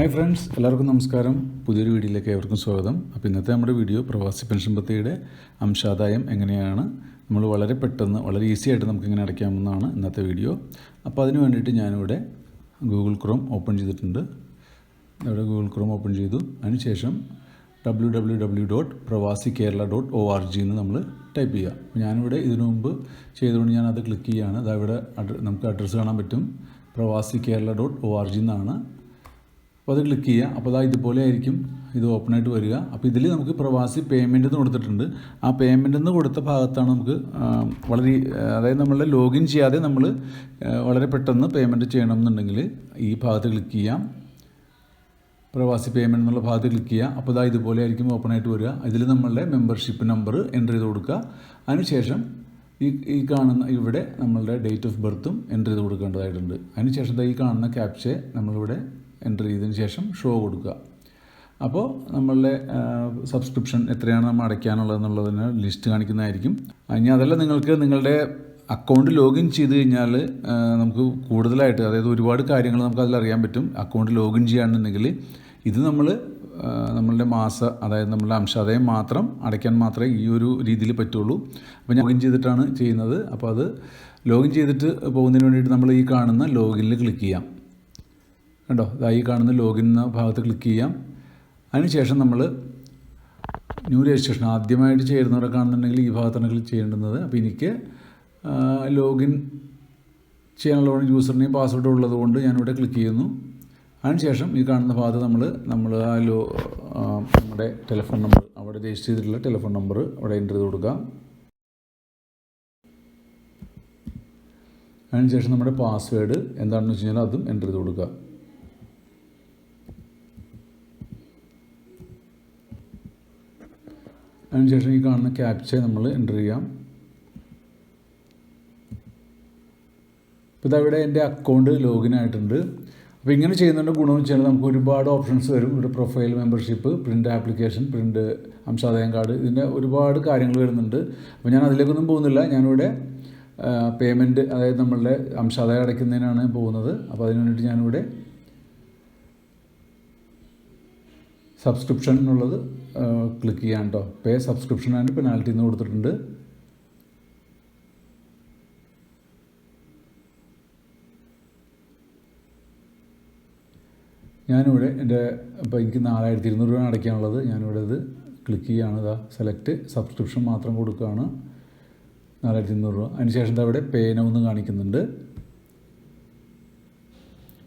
Hi friends എല്ലാവർക്കും നമസ്കാരം. പുതിയൊരു വീഡിയോയിലേക്ക് ഏവർക്കും സ്വാഗതം. അപ്പോൾ ഇന്നത്തെ നമ്മുടെ വീഡിയോ പ്രവാസി പെൻഷൻ പദ്ധതിയുടെ അംശാദായം എങ്ങനെയാണ് നമ്മൾ വളരെ പെട്ടെന്ന് വളരെ ഈസി ആയിട്ട് നമുക്ക് എങ്ങനെ അടയ്ക്കാമെന്നാണ് ഇന്നത്തെ വീഡിയോ. അപ്പോൾ അതിന് വേണ്ടിയിട്ട് ഞാനിവിടെ ഗൂഗിൾ ക്രോം ഓപ്പൺ ചെയ്തിട്ടുണ്ട്. ഇവിടെ ഗൂഗിൾ ക്രോം ഓപ്പൺ ചെയ്തു. അതിനുശേഷം W W W dot Pravasi Kerala dot O R G എന്ന് നമ്മൾ ടൈപ്പ് ചെയ്യുക. ഞാനിവിടെ ഇതിനു മുമ്പ് ചെയ്തുകൊണ്ട് ഞാനത് ക്ലിക്ക് ചെയ്യുകയാണ് അതവിടെ നമുക്ക് അഡ്രസ്സ് കാണാൻ പറ്റും. Pravasi Kerala dot O R G എന്നാണ്. അപ്പോൾ അത് ക്ലിക്ക് ചെയ്യുക. അപ്പോൾ അതാ ഇതുപോലെ ആയിരിക്കും. ഇത് ഓപ്പൺ ആയിട്ട് വരിക. അപ്പോൾ ഇതിൽ നമുക്ക് പ്രവാസി പേയ്മെന്റ് എന്ന് കൊടുത്തിട്ടുണ്ട്. ആ പേയ്മെന്റ് എന്ന് കൊടുത്ത ഭാഗത്താണ് നമുക്ക് വളരെ അതായത് നമ്മളുടെ ലോഗിൻ ചെയ്യാതെ നമ്മൾ വളരെ പെട്ടെന്ന് പേയ്മെന്റ് ചെയ്യണം എന്നുണ്ടെങ്കിൽ ഈ ഭാഗത്ത് ക്ലിക്ക് ചെയ്യാം. പ്രവാസി പേയ്മെന്റ് എന്നുള്ള ഭാഗത്ത് ക്ലിക്ക് ചെയ്യുക അപ്പോൾ ഇതാ ഇതുപോലെ ആയിരിക്കും ഓപ്പൺ ആയിട്ട് വരിക. ഇതിൽ നമ്മളുടെ മെമ്പർഷിപ്പ് നമ്പർ എന്റർ ചെയ്ത് കൊടുക്കുക. അതിനുശേഷം ഈ ഈ കാണുന്ന ഇവിടെ നമ്മളുടെ ഡേറ്റ് ഓഫ് ബർത്തും എന്റർ ചെയ്ത് കൊടുക്കേണ്ടതായിട്ടുണ്ട്. അതിനുശേഷം ഈ കാണുന്ന ക്യാപ്ഷയെ നമ്മളിവിടെ എന്റർ ചെയ്തതിന് ശേഷം ഷോ കൊടുക്കുക. അപ്പോൾ നമ്മളുടെ സബ്സ്ക്രിപ്ഷൻ എത്രയാണ് നമ്മൾ അടയ്ക്കാനുള്ളത് എന്നുള്ളതിന് ലിസ്റ്റ് കാണിക്കുന്നതായിരിക്കും. ഇനി അതല്ല നിങ്ങൾക്ക് നിങ്ങളുടെ അക്കൗണ്ട് ലോഗിൻ ചെയ്ത് കഴിഞ്ഞാൽ നമുക്ക് കൂടുതലായിട്ട് അതായത് ഒരുപാട് കാര്യങ്ങൾ നമുക്ക് അതിൽ അറിയാൻ പറ്റും. അക്കൗണ്ട് ലോഗിൻ ചെയ്യുകയാണെന്നുണ്ടെങ്കിൽ ഇത് നമ്മൾ നമ്മളുടെ മാസ അതായത് നമ്മളുടെ അംശാദായം മാത്രം അടയ്ക്കാൻ മാത്രമേ ഈ ഒരു രീതിയിൽ പറ്റുള്ളൂ. അപ്പോൾ ഞാൻ ലോഗിൻ ചെയ്തിട്ടാണ് ചെയ്യുന്നത്. അപ്പോൾ അത് ലോഗിൻ ചെയ്തിട്ട് പോകുന്നതിന് വേണ്ടിയിട്ട് നമ്മൾ ഈ കാണുന്ന ലോഗിനിൽ ക്ലിക്ക് ചെയ്യാം. കണ്ടോ? ഇതായി കാണുന്ന ലോഗിൻ എന്ന ഭാഗത്ത് ക്ലിക്ക് ചെയ്യാം. അതിനുശേഷം നമ്മൾ ന്യൂ രജിസ്ട്രേഷൻ ആദ്യമായിട്ട് ചേരുന്നവരെ കാണുന്നുണ്ടെങ്കിൽ ഈ ഭാഗത്താണ് ക്ലിക്ക് ചെയ്യേണ്ടുന്നത്. അപ്പോൾ എനിക്ക് ലോഗിൻ ചെയ്യാനുള്ള യൂസർ നെയിം പാസ്വേഡ് ഉള്ളത് കൊണ്ട് ഞാനിവിടെ ക്ലിക്ക് ചെയ്യുന്നു. അതിനുശേഷം ഈ കാണുന്ന ഭാഗത്ത് നമ്മൾ നമ്മൾ ആ ലോ നമ്മുടെ ടെലിഫോൺ നമ്പർ അവിടെ രജിസ്റ്റർ ചെയ്തിട്ടുള്ള ടെലിഫോൺ നമ്പർ അവിടെ എന്റർ ചെയ്ത് കൊടുക്കാം. അതിനുശേഷം നമ്മുടെ പാസ്വേഡ് എന്താണെന്ന് വെച്ച് കഴിഞ്ഞാൽ അതും എന്റർ ചെയ്ത് കൊടുക്കുക അതിനുശേഷം ഈ കാണുന്ന ക്യാപ്ച നമ്മൾ എന്റർ ചെയ്യാം. ഇപ്പോൾ ഇതവിടെ എന്റെ അക്കൗണ്ട് ലോഗിൻ ആയിട്ടുണ്ട്. അപ്പോൾ ഇങ്ങനെ ചെയ്യുന്നതിന്റെ ഗുണമെന്ന് വെച്ചാൽ നമുക്ക് ഒരുപാട് ഓപ്ഷൻസ് വരും ഒരു profile membership print application print അംശാദായം card ഇതിന്റെ ഒരുപാട് കാര്യങ്ങൾ വരുന്നുണ്ട്. അപ്പോൾ ഞാൻ അതിലേക്കൊന്നും പോകുന്നില്ല. ഞാനിവിടെ പേയ്മെന്റ് അതായത് നമ്മളുടെ അംശാദായം അടയ്ക്കുന്നതിനാണ് പോകുന്നത്. അപ്പോൾ അതിന് വേണ്ടിയിട്ട് ഞാനിവിടെ സബ്സ്ക്രിപ്ഷൻ എന്നുള്ളത് ക്ലിക്ക് ചെയ്യാം കേട്ടോ പേ സബ്സ്ക്രിപ്ഷൻ ആൻഡ് പെനാൽറ്റി എന്ന് കൊടുത്തിട്ടുണ്ട്. ഞാനിവിടെ എന്റെ ഇപ്പോൾ എനിക്ക് നാലായിരത്തി ഇരുന്നൂറ് രൂപ അടയ്ക്കാനുള്ളത്. ഞാനിവിടെ ഇത് ക്ലിക്ക് ചെയ്യുകയാണ് ഇതാ സെലക്ട് സബ്സ്ക്രിപ്ഷൻ മാത്രം കൊടുക്കുകയാണ്. നാലായിരത്തി ഇരുന്നൂറ് രൂപ അതിനുശേഷം ഇവിടെ പേ നൗ കാണിക്കുന്നുണ്ട്.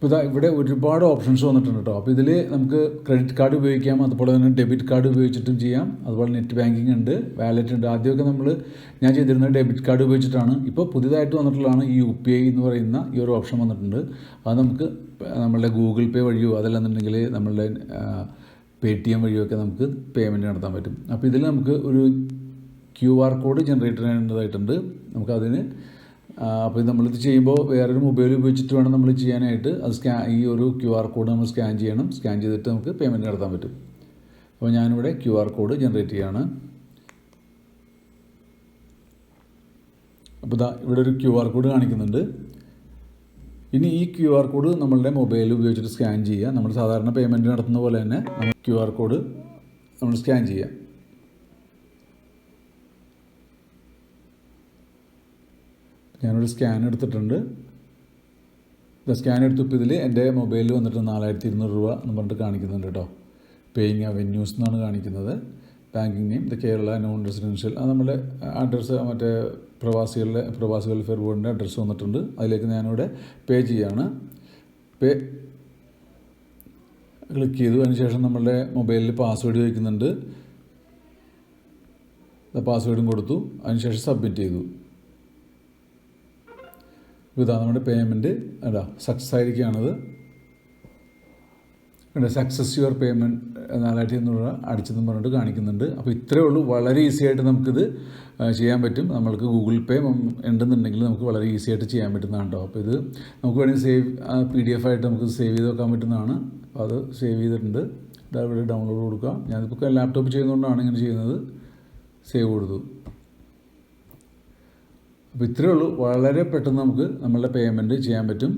ഇപ്പോൾ ഇതാ ഇവിടെ ഒരുപാട് ഓപ്ഷൻസ് വന്നിട്ടുണ്ട് കേട്ടോ അപ്പോൾ ഇതിൽ നമുക്ക് ക്രെഡിറ്റ് കാർഡ് ഉപയോഗിക്കാം അതുപോലെ തന്നെ ഡെബിറ്റ് കാർഡ് ഉപയോഗിച്ചിട്ടും ചെയ്യാം. അതുപോലെ നെറ്റ് ബാങ്കിങ് ഉണ്ട് വാലറ്റ് ഉണ്ട്. ആദ്യമൊക്കെ നമ്മൾ ഞാൻ ചെയ്തിരുന്നത് ഡെബിറ്റ് കാർഡ് ഉപയോഗിച്ചിട്ടാണ്. ഇപ്പോൾ പുതിയതായിട്ട് വന്നിട്ടുള്ളതാണ് ഈ യു പി ഐ എന്ന് പറയുന്ന ഈ ഒരു ഓപ്ഷൻ വന്നിട്ടുണ്ട്. അത് നമുക്ക് നമ്മളുടെ ഗൂഗിൾ പേ വഴിയോ അതല്ലെന്നുണ്ടെങ്കിൽ നമ്മളുടെ പേ ടി എം വഴിയൊക്കെ നമുക്ക് പേയ്മെന്റ് നടത്താൻ പറ്റും. അപ്പോൾ ഇതിൽ നമുക്ക് ഒരു ക്യു ആർ കോഡ് ജനറേറ്റ് ചെയ്യേണ്ടതായിട്ടുണ്ട് നമുക്കതിന് അപ്പോൾ നമ്മളിത് ചെയ്യുമ്പോൾ വേറൊരു മൊബൈൽ ഉപയോഗിച്ചിട്ട് വേണം നമ്മൾ ചെയ്യാനായിട്ട്. അത് സ്കാൻ ഈ ഒരു ക്യു ആർ കോഡ് നമ്മൾ സ്കാൻ ചെയ്യണം. സ്കാൻ ചെയ്തിട്ട് നമുക്ക് പേയ്മെന്റ് നടത്താൻ പറ്റും. അപ്പോൾ ഞാനിവിടെ ക്യു ആർ കോഡ് ജനറേറ്റ് ചെയ്യാണ്. അപ്പോൾ ഇതാ ഇവിടെ ഒരു ക്യു ആർ കോഡ് കാണിക്കുന്നുണ്ട്. ഇനി ഈ ക്യു ആർ കോഡ് നമ്മളുടെ മൊബൈൽ ഉപയോഗിച്ചിട്ട് സ്കാൻ ചെയ്യുക നമ്മൾ സാധാരണ പേയ്മെന്റ് നടത്തുന്ന പോലെ തന്നെ നമ്മൾ ക്യു ആർ കോഡ് നമ്മൾ സ്കാൻ ചെയ്യുക ഞാനൊരു സ്കാൻ എടുത്തിട്ടുണ്ട്. സ്കാൻ എടുത്തപ്പോൾ ഇതിൽ എന്റെ മൊബൈലിൽ വന്നിട്ട് നാലായിരത്തി ഇരുന്നൂറ് രൂപ എന്ന് പറഞ്ഞിട്ട് കാണിക്കുന്നുണ്ട് കേട്ടോ. പേയിങ് അവന്യൂസ് എന്നാണ് കാണിക്കുന്നത്. Banking name the Kerala non residential അത് നമ്മുടെ അഡ്രസ്സ് മറ്റേ പ്രവാസികളുടെ പ്രവാസി വെൽഫെയർ ബോർഡിന്റെ അഡ്രസ്സ് വന്നിട്ടുണ്ട്. അതിലേക്ക് ഞാനിവിടെ പേ ചെയ്യാണ്. പേ ക്ലിക്ക് ചെയ്തു. അതിനുശേഷം നമ്മളുടെ മൊബൈലിൽ പാസ്വേഡ് ചോദിക്കുന്നുണ്ട്. പാസ്വേഡും കൊടുത്തു. അതിനുശേഷം സബ്മിറ്റ് ചെയ്തു. ഇതാ നമ്മുടെ പേയ്മെന്റ് അതാ സക്സസ് ആയിരിക്കുകയാണത്. ഇവിടെ സക്സസ് യുവർ പേയ്മെന്റ് നാലായിരത്തി അഞ്ഞൂറ് രൂപ പറഞ്ഞിട്ട് കാണിക്കുന്നുണ്ട്. അപ്പോൾ ഇത്രയേ ഉള്ളൂ. വളരെ ഈസി ആയിട്ട് നമുക്കിത് ചെയ്യാൻ പറ്റും. നമ്മൾക്ക് ഗൂഗിൾ പേ ഉണ്ടെന്നുണ്ടെങ്കിൽ നമുക്ക് വളരെ ഈസി ആയിട്ട് ചെയ്യാൻ പറ്റുന്നതാണ് കേട്ടോ അപ്പോൾ ഇത് നമുക്ക് വേണമെങ്കിൽ സേവ് പി ഡി എഫ് ആയിട്ട് നമുക്ക് സേവ് ചെയ്ത് വെക്കാൻ പറ്റുന്നതാണ്. അപ്പോൾ അത് സേവ് ചെയ്തിട്ടുണ്ട്. ഇവിടെ ഡൗൺലോഡ് കൊടുക്കുക ഞാനിപ്പോൾ ലാപ്ടോപ്പ് ചെയ്യുന്നതുകൊണ്ടാണ് ഇങ്ങനെ ചെയ്യുന്നത്. സേവ് കൊടുത്തു. അപ്പോൾ ഇത്രയേ ഉള്ളൂ. വളരെ പെട്ടെന്ന് നമുക്ക് നമ്മളുടെ പേയ്മെന്റ് ചെയ്യാൻ പറ്റും.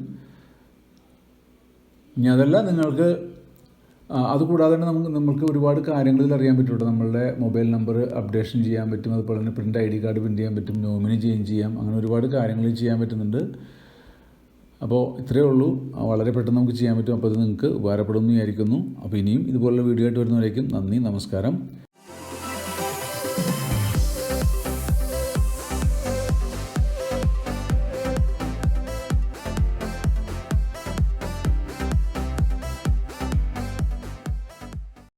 ഇനി അതല്ല നിങ്ങൾക്ക് അതുകൂടാതെ തന്നെ നമുക്ക് നമുക്ക് ഒരുപാട് കാര്യങ്ങളിൽ അറിയാൻ പറ്റും നമ്മളുടെ മൊബൈൽ നമ്പർ അപ്ഡേഷൻ ചെയ്യാൻ പറ്റും. അതുപോലെ തന്നെ print I D card print ചെയ്യാൻ പറ്റും. നോമിനി ചേഞ്ച് ചെയ്യാം. അങ്ങനെ ഒരുപാട് കാര്യങ്ങൾ ചെയ്യാൻ പറ്റുന്നുണ്ട്. അപ്പോൾ ഇത്രയേ ഉള്ളൂ. വളരെ പെട്ടെന്ന് നമുക്ക് ചെയ്യാൻ പറ്റും. അപ്പോൾ അത് നിങ്ങൾക്ക് ഉപകാരപ്പെടുമെന്ന് വിചാരിക്കുന്നു. അപ്പോൾ ഇനിയും ഇതുപോലുള്ള വീഡിയോ ആയിട്ട് വരുന്നവരേക്കും നന്ദി നമസ്കാരം.